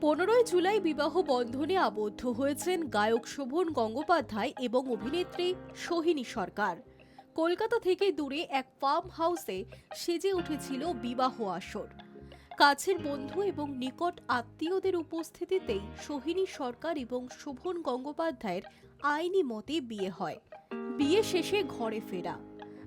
পনেরোই জুলাই বিবাহ বন্ধনে আবদ্ধ হয়েছেন গায়ক শোভন গঙ্গোপাধ্যায় এবং অভিনেত্রী সোহিনী সরকার। কলকাতা থেকে দূরে এক ফার্ম হাউসে সেজে উঠেছিল বিবাহ আসর। কাছের বন্ধু এবং নিকট আত্মীয়দের উপস্থিতিতেই সোহিনী সরকার এবং শোভন গঙ্গোপাধ্যায়ের আইনি মতে বিয়ে হয়। বিয়ে শেষে ঘরে ফেরা।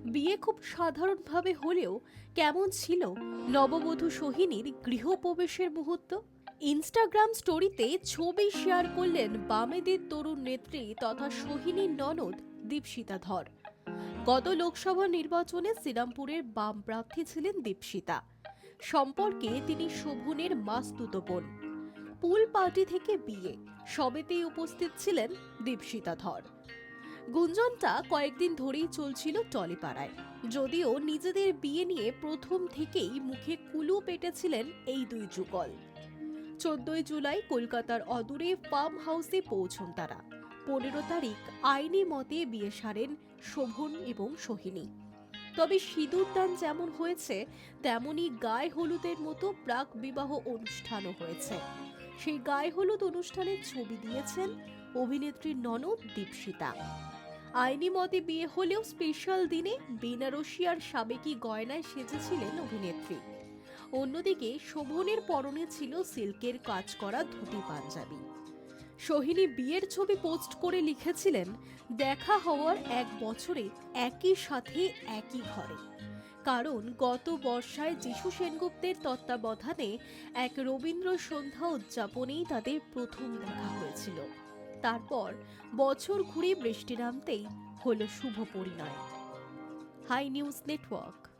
বিয়ে খুব সাধারণভাবে হলেও কেমন ছিল নববধূ সোহিনীর গৃহপ্রবেশের মুহূর্ত? ইনস্টাগ্রাম স্টোরিতে ছবি শেয়ার করলেন বামেদের তরুণ নেত্রী তথা সোহিনীর ননদ দীপশিতা ধর। গত লোকসভা নির্বাচনে শ্রীরামপুরের বাম প্রার্থী ছিলেন দীপশিতা। সম্পর্কে তিনি শোভনের মাস্তুত বোন। পুল পার্টি থেকে বিয়ে। সবেতেই উপস্থিত ছিলেন দীপশিতা ধর। গুঞ্জনটা কয়েকদিন ধরেই চলছিল টলিপাড়ায়। যদিও নিজেদের বিয়ে নিয়ে প্রথম থেকেই মুখে কুলু পেটেছিলেন এই দুই যুগল। চোদ্দই জুলাই কলকাতার অদূরে ফার্ম হাউসে পৌঁছন তারা। পনেরো তারিখ আইনি মতে বিয়ে সারেন শোভন এবং সোহিনী। তবে সিঁদুরদান যেমন হয়েছে, তেমনি গায়ে হলুদের মতো প্রাক বিবাহ অনুষ্ঠানও হয়েছে। সেই গায়ে হলুদ অনুষ্ঠানের ছবি দিয়েছেন অভিনেত্রী ননদ দীপশিতা। আইনি মতে বিয়ে হলেও স্পেশাল দিনে বেনারসি আর সাবেকি গয়নায় সেজেছিলেন অভিনেত্রী। অন্যদিকে শোভনের পরনে ছিল সিল্কের কাজ করা ধুতি পাঞ্জাবি। সোহিনী বিয়ের ছবি পোস্ট করে লিখেছিলেন, দেখা হওয়ার এক বছরে একই সাথে একই ঘরে। কারণ গত বর্ষায় যিশু সেনগুপ্তের তত্ত্বাবধানে এক রবীন্দ্র সন্ধ্যা উদযাপনেই তাদের প্রথম দেখা হয়েছিল। তারপর বছর ঘুরে বৃষ্টি নামতেই হলো শুভ পরিণয়। High news network.